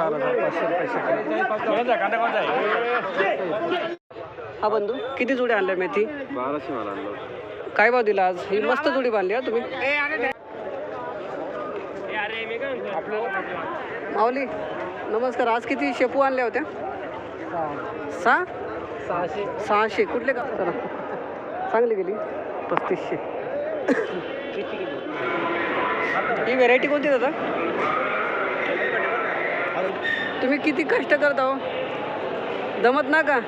चार हजार पाचशे रुपये शेकडा हा बंधू किती जोडी आणल्या मेथी? बाराशे मला आणलं. काय भाव दिला आज? ही मस्त जोडी बांधली हा तुम्ही. माऊली नमस्कार. आज किती शेपू आणल्या होत्या? सहा? सहाशे. सहाशे कुठले का? चांगली गेली. पस्तीसशे. ही व्हेरायटी कोणती दादा? तुम्ही किती कष्ट करता हो? जमत ना का?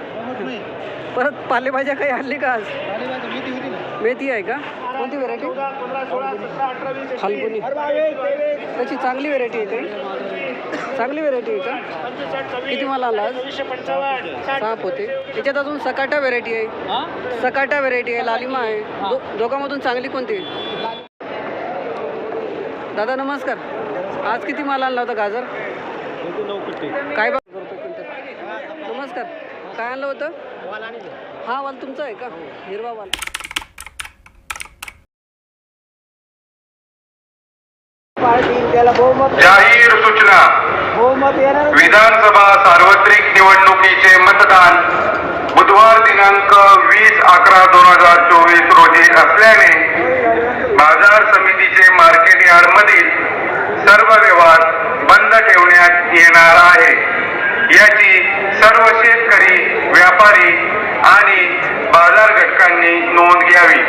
परत पालेभाज्या काही आणली का आज? मेथी आहे का? कोणती व्हेरायटी फाल्गुनी. त्याची चांगली व्हेरायटी आहे काही चांगली व्हेरायटी आहे का? किती मला आला आज? सहा पोते. त्याच्यात अजून सकाटा व्हेरायटी आहे. सकाटा व्हेरायटी आहे लालिमा आहे. दो दोघांमधून चांगली कोणती? आहे? दादा नमस्कार. आज किती माल आणला होता गाजर? काय बघ नमस्कार. काय आणलं होतं? हा वाल तुमचा आहे का? हिरवा वाल. जाहीर सूचना. विधानसभा सार्वत्रिक निवडणुकीचे मतदान बुधवार दिनांक वीस अकरा दोन हजार चोवीस रोजी असल्याने बाजार समितीचे मार्केट यार्ड मधील सर्व व्यवहार बंद ठेवण्यात येणार आहे. याची सर्व शेतकरी व्यापारी आणि बाजार घटकांनी नोंद घ्यावी.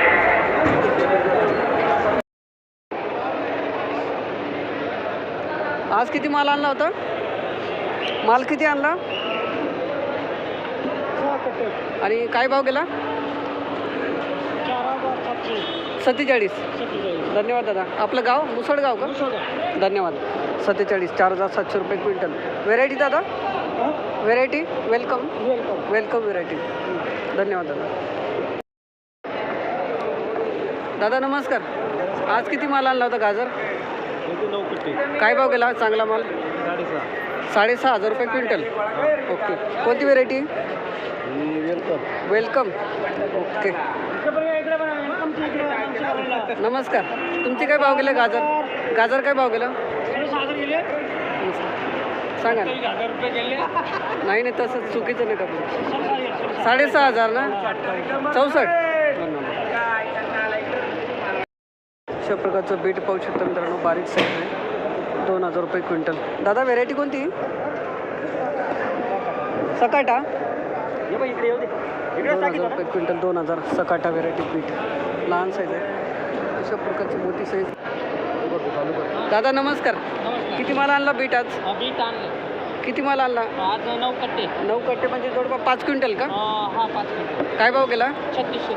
आज किती माल आणला होता? माल किती आणला? आणि काय भाव गेला? सत्तेचाळीस. धन्यवाद दादा. आपलं गाव? मुसळगाव का? धन्यवाद. सत्तेचाळीस चार हजार सातशे रुपये क्विंटल. व्हेरायटी दादा? Variety welcome welcome welcome variety धन्यवाद दादा. दादा नमस्कार. आज किती माल आणला होता गाजर? काय भाव गेला चांगला माल? साडेसहा. हजार रुपये क्विंटल. ओके. कोणती व्हेरायटी वेलकम ओके. नमस्कार. तुमचे काय भाव गेले गाजर? गाजर काय भाव गेलं? सांगा नाही नाही तसं चुकीचं नाही का साडेसहा हजार ना? चौसष्ट. अशा प्रकारचं बीट पाहू शकता मित्रांनो बारीक साईज आहे. दोन हजार रुपये क्विंटल. दादा व्हेरायटी कोणती? सकाटा. दोन हजार रुपये क्विंटल दोन हजार सकाटा व्हेरायटी बीट लहान साईज आहे. अशा प्रकारची मोठी साईज दादा नमस्कार. किती माल आणला बीट आज? बीट आणलं. किती माल आणला? आज नऊ कट्टे. नऊ कट्टे म्हणजे जवळपास पाच क्विंटल का? हा पाच किलो काय भाव गेला छत्तीसशे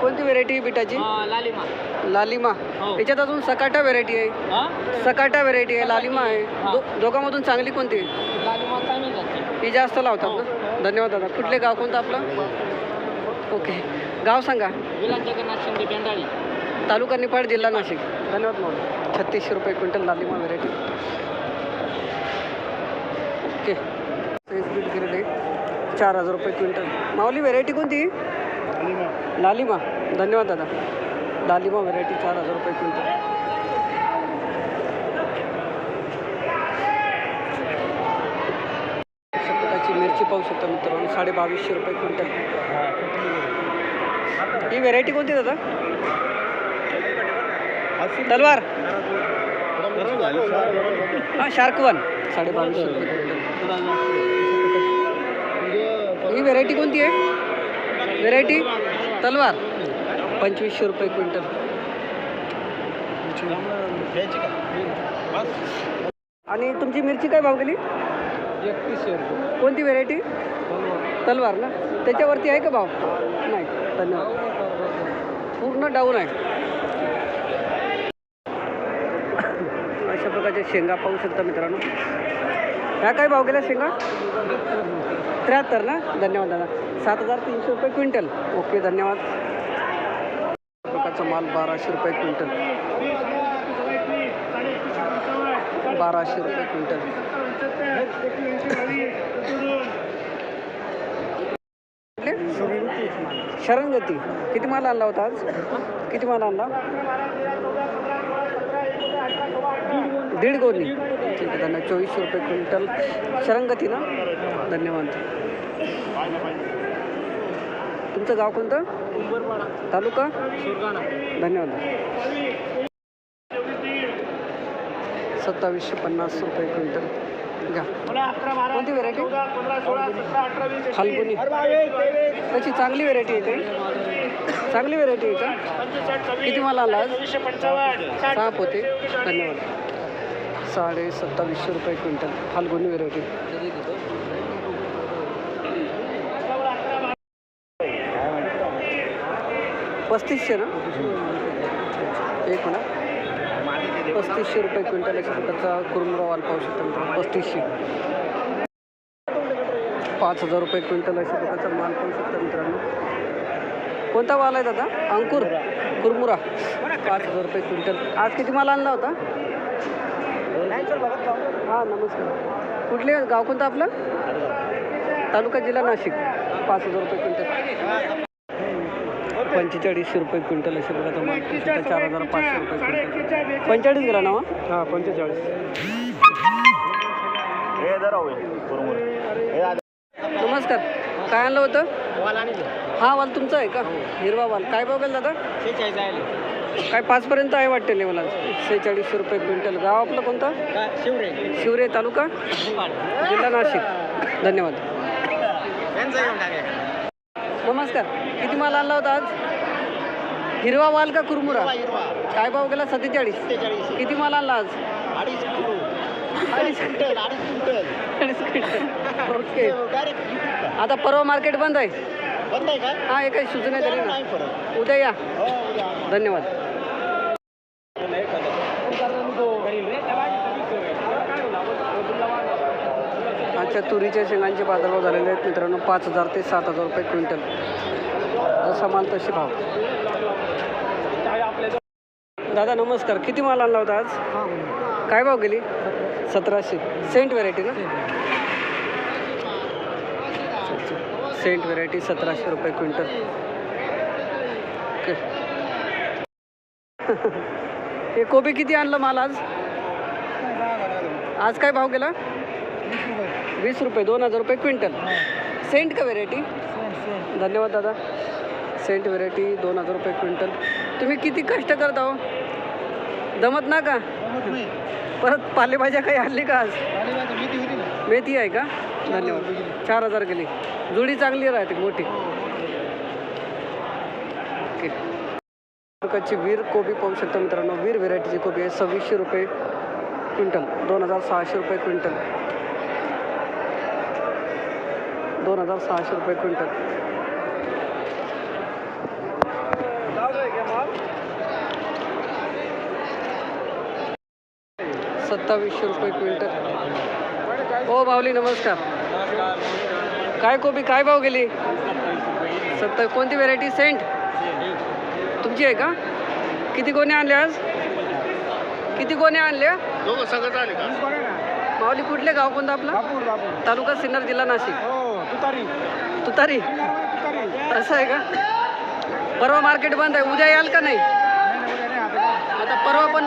कोणती व्हेरायटी बीटाची लालिमा. लालिमा. हो. त्याच्यात अजून सकाटा व्हेरायटी आहे. सकाटा व्हेरायटी आहे लालिमा आहे. दो दोघांमधून चांगली कोणती आहे? लालिमा चांगली ही जास्त लावतात ना? धन्यवाद दादा. कुठले गाव कोणतं आपलं? ओके. गाव सांगा. तालुका निफाड जिल्हा नाशिक. धन्यवाद मॅडम छत्तीसशे रुपये क्विंटल लालिमा व्हेरायटी ओके. चार हजार रुपये क्विंटल. माऊली व्हेरायटी कोणती? लालिमा. धन्यवाद दादा. लालिमा व्हेरायटी चार हजार रुपये क्विंटल अशा प्रकारची मिरची पाहू शकता मित्रांनो साडे बावीसशे रुपये क्विंटल. ही व्हेरायटी कोणती दादा? तलवार. हां शार्क वन साडे बावीसशे रुपये क्विंटल. ही व्हेरायटी कोणती आहे? व्हेरायटी तलवार. पंचवीसशे रुपये क्विंटल. आणि तुमची मिरची काय भाव गेली? एकतीसशे रुपये कोणती व्हेरायटी तलवार ना? त्याच्यावरती आहे का भाव? नाही धन्यवाद. पूर्ण डाऊन आहे. अशा प्रकारच्या शेंगा पाहू शकता मित्रांनो. ह्या काय भाव गेला शेंगा? त्र्याहत्तर ना? धन्यवाद दादा. सात हजार तीनशे रुपये क्विंटल. ओके धन्यवाद. प्रकारचा माल बाराशे रुपये क्विंटल. बाराशे रुपये क्विंटल. शरणगती. किती माल आणला होता आज? किती माल आणला? दीड गोणी. ठीक आहे त्यांना चोवीसशे रुपये क्विंटल. शरंगती ना? धन्यवाद. तुमचं गाव कोणतं? तालुका? धन्यवाद. सत्तावीसशे पन्नास रुपये क्विंटल. कोणती व्हेरायटी फाल्गुनी. त्याची चांगली व्हेरायटी आहे चांगली व्हेरायटी आहे का किती मला आला आज? होते. धन्यवाद. साडे सत्तावीसशे रुपये क्विंटल. फाल्गुनी व्हेरायटी पस्तीसशे ना? एक म्हणा. पस्तीसशे रुपये क्विंटल एक प्रकारचा कुरमुरा वाल पाहू शकता पस्तीसशे. पाच हजार रुपये क्विंटल अशा प्रकारचा माल पाहू शकता मित्रांनो. कोणता वाल आहे दादा? अंकुर. कुरमुरा. पाच हजार रुपये क्विंटल. आज किती माल आणला होता? हां नमस्कार. कुठले गाव कोणतं आपलं? तालुका जिल्हा नाशिक. पाच हजार रुपये क्विंटल. पंचेचाळीसशे रुपये क्विंटल माल पाहू शकता चार हजार पाचशे रुपये क्विंटल. पंचेचाळीस गेला ना हो? हां पंचेचाळीस. नमस्कार. काय आणलं होतं? हा वाल तुमचा आहे का? हिरवा वाल. काय गेला दादा? काय पाचपर्यंत आहे वाटते लेवल आज सेहेचाळीसशे रुपये क्विंटल. गाव आपलं कोणतं? शिवरे. शिवरे तालुका? जिल्हा नाशिक. धन्यवाद. नमस्कार. किती माल आणला होता आज? हिरवा वाल का कुरमुरा? काय भाव गेला? सत्तेचाळीस. किती माल आणला आज? अडीच किलो. अडीच क्विंटल अडीच क्विंटल. अडीच क्विंटल. ओके. आता परवा मार्केट बंद आहे? बंद आहे का? हा हे काही सूचना दिली ना. उद्या या. हो धन्यवाद. आजच्या तुरीच्या शेंगांचे बाजारभाव झालेले आहेत मित्रांनो. पाच हजार ते सात हजार रुपये क्विंटल. जसा माल तसे भाव. दादा नमस्कार. किती माल आणला होता आज? काय भाव गेली? सतराशे. सेंट व्हेरायटी ना? सेंट व्हेरायटी सतराशे रुपये क्विंटल. ओके. हे कोबी किती आणलं माल आज? आज काय भाव गेला? वीस रुपये. दोन हजार रुपये क्विंटल. सेंट का व्हेरायटी? धन्यवाद दादा. सेंट व्हेरायटी दोन हजार रुपये क्विंटल. तुम्ही किती कष्ट करता हो? दमत ना का? परत पालेभाज्या काही आणली का आज? मेथी आहे का? धन्यवाद. चार हजार गेली जुडी चांगली राहते मोठी. ओके. प्रकारची वीर कोबी पाहू शकता मित्रांनो. वीर व्हेरायटीची कोबी आहे सव्वीसशे रुपये क्विंटल. दोन हजार सहाशे रुपये क्विंटल. दोन हजार सहाशे रुपये क्विंटल. सत्तावीसशे रुपये क्विंटल. हो माऊली नमस्कार. काय कोबी काय भाव गेली? सत्तर कोणती व्हेरायटी सेंट तुमची आहे का? किती कोणी आणले आज? किती कोणी का? माऊली कुठले गाव कोणतं आपलं? तालुका सिन्नर जिल्हा नाशिक. हो तुतारी. तुतारी? तुतारी. असं आहे का? परवा मार्केट बंद आहे. उद्या याल का नाही? आता परवा पण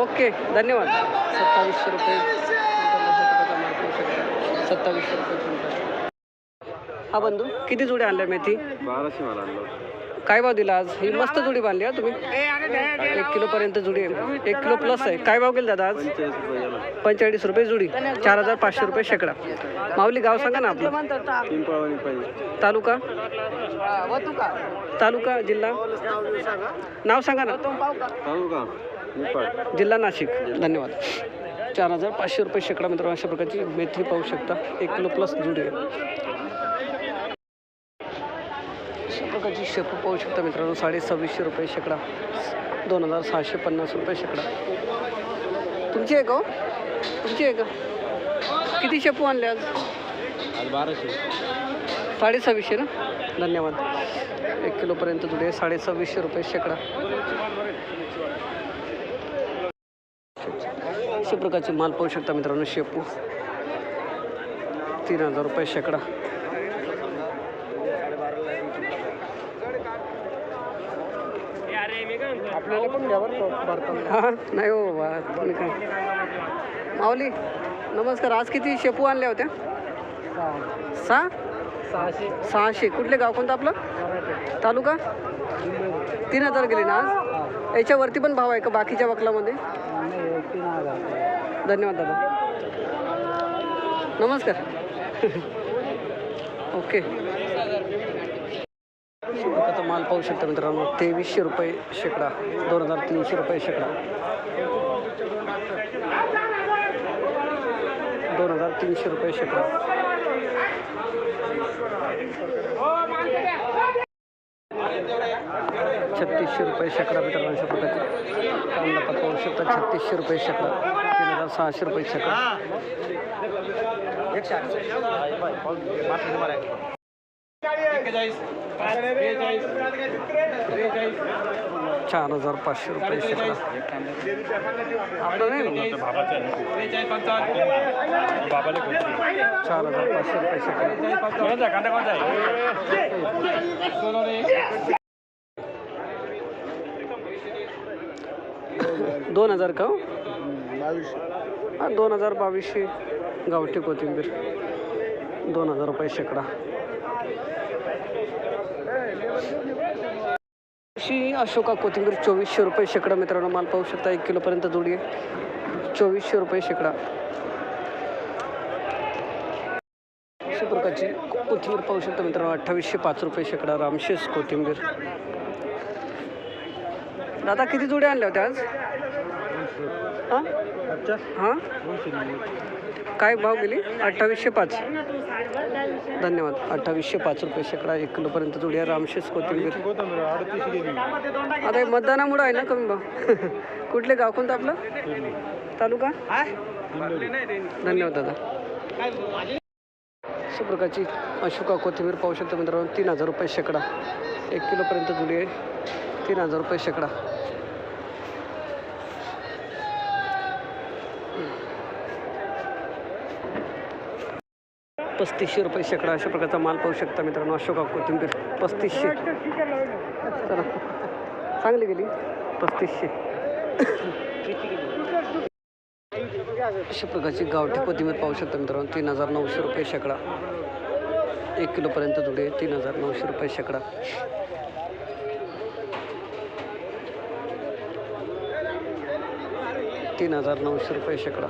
ओके धन्यवाद. सत्तावीसशे रुपये. सत्तावीसशे रुपये हा बंधू किती जुड्या आणल्या मेथी? बाराशे मला आणलं. काय भाव दिला आज? ही मस्त जुडी बांधली हा तुम्ही. एक किलो पर्यंत जुडी आहे. एक किलो प्लस आहे. काय भाव केला दादा आज? पंचेचाळीस रुपये जुडी. चार हजार पाचशे रुपये शेकडा. माऊली गाव सांगा ना आपलं. तालुका? तालुका जिल्हा? नाव सांगा ना. जिल्हा नाशिक. धन्यवाद. चार हजार पाचशे रुपये शेकडा मित्रांनो अशा प्रकारची मेथी पाहू शकता. एक किलो प्लस जुडी आहे. प्रकारची शेपू पाहू शकता मित्रांनो. साडे सव्वीसशे रुपये शेकडा. दोन हजार सहाशे पन्नास रुपये शेकडा. तुमची आहे का हो? तुमची आहे का? किती शेपू आणले आज? बाराशे. साडे सव्वीसशे ना? धन्यवाद. एक किलोपर्यंत जुडी आहे. साडे सव्वीसशे रुपये शेकडा. अशा प्रकारचे माल पाहू शकता मित्रांनो शेपू. तीन हजार रुपये शेकडा. आपल्याला पण हा नाही हो बाबा तुम्ही काय? माऊली नमस्कार. आज किती शेपू आणल्या होत्या? सहा. सहाशे. कुठले गाव कोणतं आपलं? तालुका? तीन हजार गेले ना आज? याच्यावरती पण भाव आहे का बाकीच्या वकलामध्ये? हजार. धन्यवाद दादा. नमस्कार. ओके. सुबकाचा माल पाहू शकता मित्रांनो. तेवीसशे रुपये शेकडा दोन हजार तीनशे रुपये शेकडा. दोन हजार तीनशे रुपये शेकडा. छत्तीसशे रुपये शेकडा मित्रांनो अशा प्रकारचे कांदा पात पाहू शकता छत्तीसशे रुपये शेकडा. तीन हजार सहाशे रुपये शेकडा. चार हजार पाचशे रुपये शेकडा? चार हजार पाचशे रुपये शेकडा दोन हजार का? हा दोन हजार बावीसशे गावठी कोथिंबीर. दोन हजार रुपये शेकडा अशी अशोका कोथिंबीर चोवीसशे रुपये शेकडा. मित्रांनो माल पाहू शकता एक किलोपर्यंत जोडी आहे. चोवीसशे रुपये शेकडा. अशा प्रकारची कोथिंबीर पाहू शकता मित्रांनो अठ्ठावीसशे पाच रुपये शेकडा रामशेष कोथिंबीर. दादा किती जोड्या आणल्या होत्या आज? हां? हां? काय भाव गेली? अठ्ठावीसशे पाच. धन्यवाद. अठ्ठावीसशे पाच रुपये शेकडा एक किलोपर्यंत जोडी आहे रामशेष कोथिंबीर. आता हे मतदानामुळं आहे ना कमी भाव? कुठले गाव कोणतं आपलं? तालुका? धन्यवाद दादा. अशा प्रकारची अशोका कोथिंबीर पाहू शकतो मित्रांनो तीन हजार रुपये शेकडा एक किलोपर्यंत जुडी आहे. तीन हजार रुपये शेकडा. पस्तीसशे रुपये शेकडा अशा प्रकारचा माल पाहू शकता मित्रांनो अशोका कोथिंबीर. पस्तीसशे. चला. चांगली गेली. पस्तीसशे. अशा प्रकारची गावठी कोथिंबीर पाहू शकता मित्रांनो तीन हजार नऊशे रुपये शेकडा. एक किलोपर्यंत जुडे तीन हजार नऊशे रुपये शेकडा. तीन हजार नऊशे रुपये शेकडा.